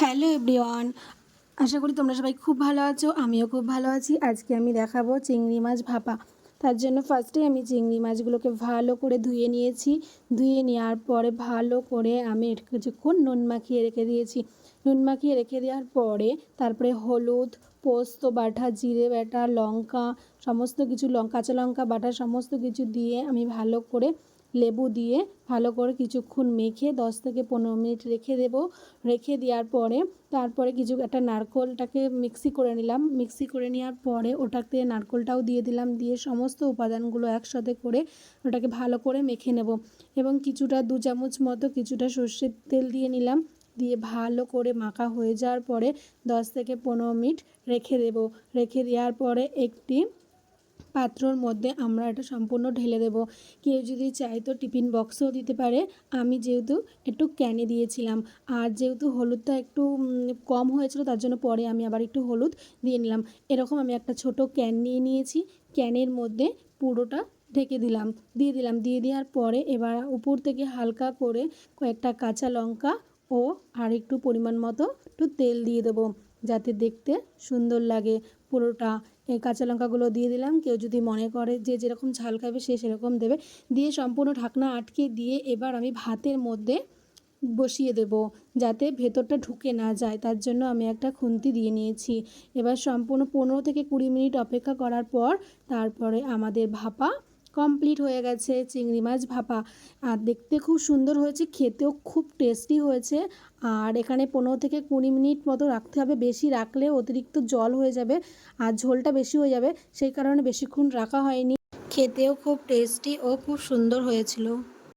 Hello everyone, আশা করি তোমরা সবাই খুব ভালো আছো, আমিও খুব ভালো আছি। আজকে আমি দেখাবো চিংড়ি মাছ ভাপা। তার জন্য ফার্স্টে আমি চিংড়ি মাছগুলোকে ভালো করে ধুয়ে নিয়েছি। ধুয়ে নেওয়ার পরে ভালো করে আমি কিছুক্ষণ নুন মাখিয়ে রেখে দিয়েছি। নুন মাখিয়ে রেখে দেওয়ার পরে তারপরে হলুদ, পোস্ত, বাটা, জিরে বাটা, লঙ্কা, সমস্ত কিছু লঙ্কা, কাঁচা লঙ্কা বাটা, সমস্ত কিছু দিয়ে আমি ভালো করে লেবু দিয়ে ভালো করে কিছুক্ষণ মেখে দশ থেকে পনেরো মিনিট রেখে দেব। রেখে দেওয়ার পরে তারপরে কিছু একটা নারকোলটাকে মিক্সি করে নিলাম। মিক্সি করে নেওয়ার পরে ওটাতে নারকোলটাও দিয়ে দিলাম। দিয়ে সমস্ত উপাদানগুলো একসাথে করে ওটাকে ভালো করে মেখে নেব। এবং কিছুটা দু চামচ মতো কিছুটা সর্ষের তেল দিয়ে নিলাম। দিয়ে ভালো করে মাখা হয়ে যাওয়ার পরে দশ থেকে পনেরো মিনিট রেখে দেব। রেখে দেওয়ার পরে একটি পাত্রর মধ্যে আমরা এটা সম্পূর্ণ ঢেলে দেব। কেউ যদি চায় তো টিফিন বক্সও দিতে পারে। আমি যেহেতু একটু ক্যানে দিয়েছিলাম, আর যেহেতু হলুদটা একটু কম হয়েছিল তার জন্য পরে আমি আবার একটু হলুদ দিয়ে নিলাম। এরকম আমি একটা ছোট ক্যান নিয়ে নিয়েছি। ক্যানের মধ্যে পুরোটা ঢেকে দিলাম, দিয়ে দিলাম। দিয়ে দেওয়ার পরে এবার উপর থেকে হালকা করে কয়েকটা কাঁচা লঙ্কা ও আর একটু পরিমাণ মতো একটু তেল দিয়ে দেবো, যাতে দেখতে সুন্দর লাগে পুরোটা। এই কাঁচা লঙ্কাগুলো দিয়ে দিলাম। কেউ যদি মনে করে যে যেরকম ঝাল খাবে সে সেরকম দেবে। দিয়ে সম্পূর্ণ ঢাকনা আটকে দিয়ে এবার আমি ভাতের মধ্যে বসিয়ে দেব যাতে ভেতরটা ঢুকে না যায়। তার জন্য আমি একটা খুন্তি দিয়ে নিয়েছি। এবার সম্পূর্ণ পনেরো থেকে কুড়ি মিনিট অপেক্ষা করার পর তারপরে আমাদের ভাপা কমপ্লিট হয়ে গেছে, চিংড়ি মাছ ভাপা। আর দেখতে খুব সুন্দর হয়েছে, খেতেও খুব টেস্টি হয়েছে। আর এখানে পনেরো থেকে কুড়ি মিনিট মতো রাখতে হবে। বেশি রাখলে অতিরিক্ত জল হয়ে যাবে আর ঝোলটা বেশি হয়ে যাবে। সেই কারণে বেশিক্ষণ রাখা হয়নি। খেতেও খুব টেস্টি ও খুব সুন্দর হয়েছিল।